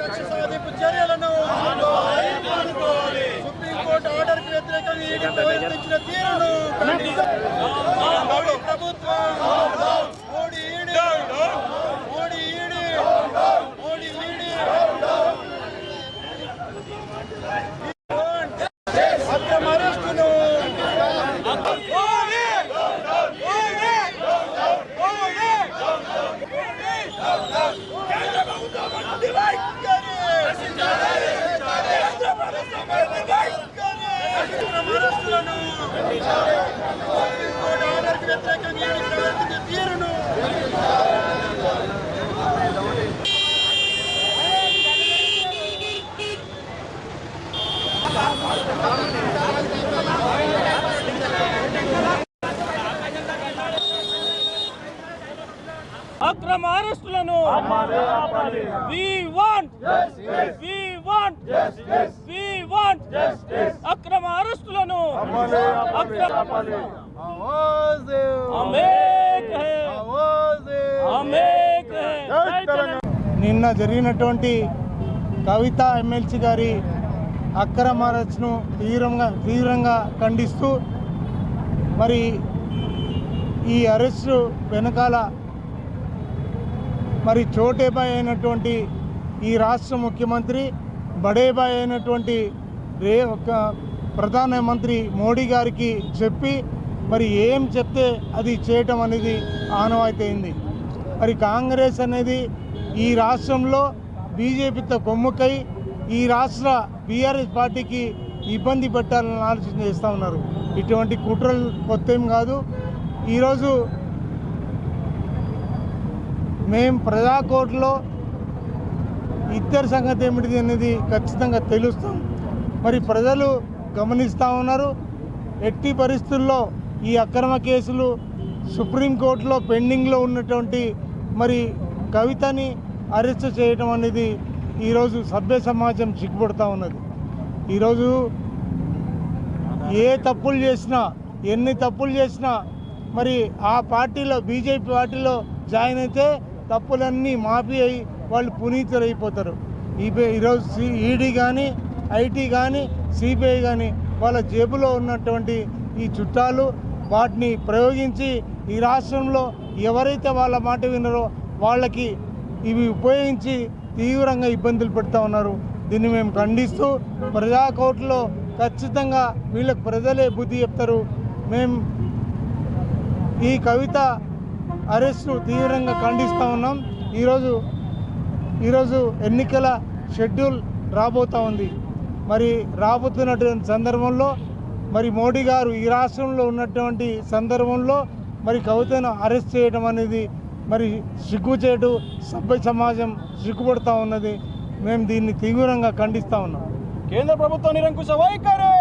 కక్ష సాధింపు చర్యలను సుప్రీంకోర్టు ఆర్డర్కి వ్యతిరేకంగా తీరును మోడీ ప్రభుత్వం Modi ED Modi ED Modi ED అక్రమ అరెస్టును తీరును. అక్రమ అరెస్టులను. We want we want we want అక్రమ అరెస్టులను నిన్న జరిగినటువంటి కవిత ఎమ్మెల్సీ గారి అక్రమ అరెస్ట్ను తీవ్రంగా తీవ్రంగా ఖండిస్తూ మరి ఈ అరెస్టు వెనకాల మరి చోటేబాయ్ అయినటువంటి ఈ రాష్ట్ర ముఖ్యమంత్రి బడేబాయ్ అయినటువంటి రే ఒక ప్రధానమంత్రి మోడీ గారికి చెప్పి మరి ఏం చెప్తే అది చేయటం అనేది ఆనవాయితీ మరి కాంగ్రెస్ అనేది ఈ రాష్ట్రంలో బీజేపీతో కొమ్ముకై ఈ రాష్ట్ర బీఆర్ఎస్ పార్టీకి ఇబ్బంది పెట్టాలని ఆలోచన చేస్తూ ఉన్నారు. ఇటువంటి కుట్రలు కొత్త ఏం కాదు. ఈరోజు మేము ప్రజాకోర్టులో ఇద్దరి సంగతి ఏమిటిది అనేది ఖచ్చితంగా తెలుస్తాం. మరి ప్రజలు గమనిస్తూ ఉన్నారు. ఎట్టి పరిస్థితుల్లో ఈ అక్రమ కేసులు సుప్రీంకోర్టులో పెండింగ్లో ఉన్నటువంటి మరి కవితని అరెస్ట్ చేయడం అనేది ఈరోజు సభ్య సమాజం చిక్కుపడుతూ ఉన్నది. ఈరోజు ఏ తప్పులు చేసినా ఎన్ని తప్పులు చేసినా మరి ఆ పార్టీలో బీజేపీ పార్టీలో జాయిన్ అయితే తప్పులన్నీ మాఫీ అయి వాళ్ళు పునీతులైపోతారు. ఈ ఈరోజు ఈడీ కానీ ఐటీ కానీ సిబిఐ కానీ వాళ్ళ జేబులో ఉన్నటువంటి ఈ చుట్టాలు వాటిని ప్రయోగించి ఈ రాష్ట్రంలో ఎవరైతే వాళ్ళ మాట విన్నారో వాళ్ళకి ఇవి ఉపయోగించి తీవ్రంగా ఇబ్బందులు పెడతా ఉన్నారు. దీన్ని మేము ఖండిస్తూ ప్రజా కోర్టులో ఖచ్చితంగా వీళ్ళకి ప్రజలే బుద్ధి చెప్తారు. మేము ఈ కవిత అరెస్టు తీవ్రంగా ఖండిస్తూ ఉన్నాం. ఈరోజు ఈరోజు ఎన్నికల షెడ్యూల్ రాబోతూ ఉంది. మరి రాబోతున్నటువంటి సందర్భంలో మరి మోడీ గారు ఈ రాష్ట్రంలో ఉన్నటువంటి సందర్భంలో మరి కవితను అరెస్ట్ చేయడం అనేది మరి సిగ్గుచేటు సభ్య సమాజం సిగ్గుపడుతూ ఉన్నది. మేము దీన్ని తీవ్రంగా ఖండిస్తూ ఉన్నాం. కేంద్ర ప్రభుత్వ నిరంకుశ వైఖరి!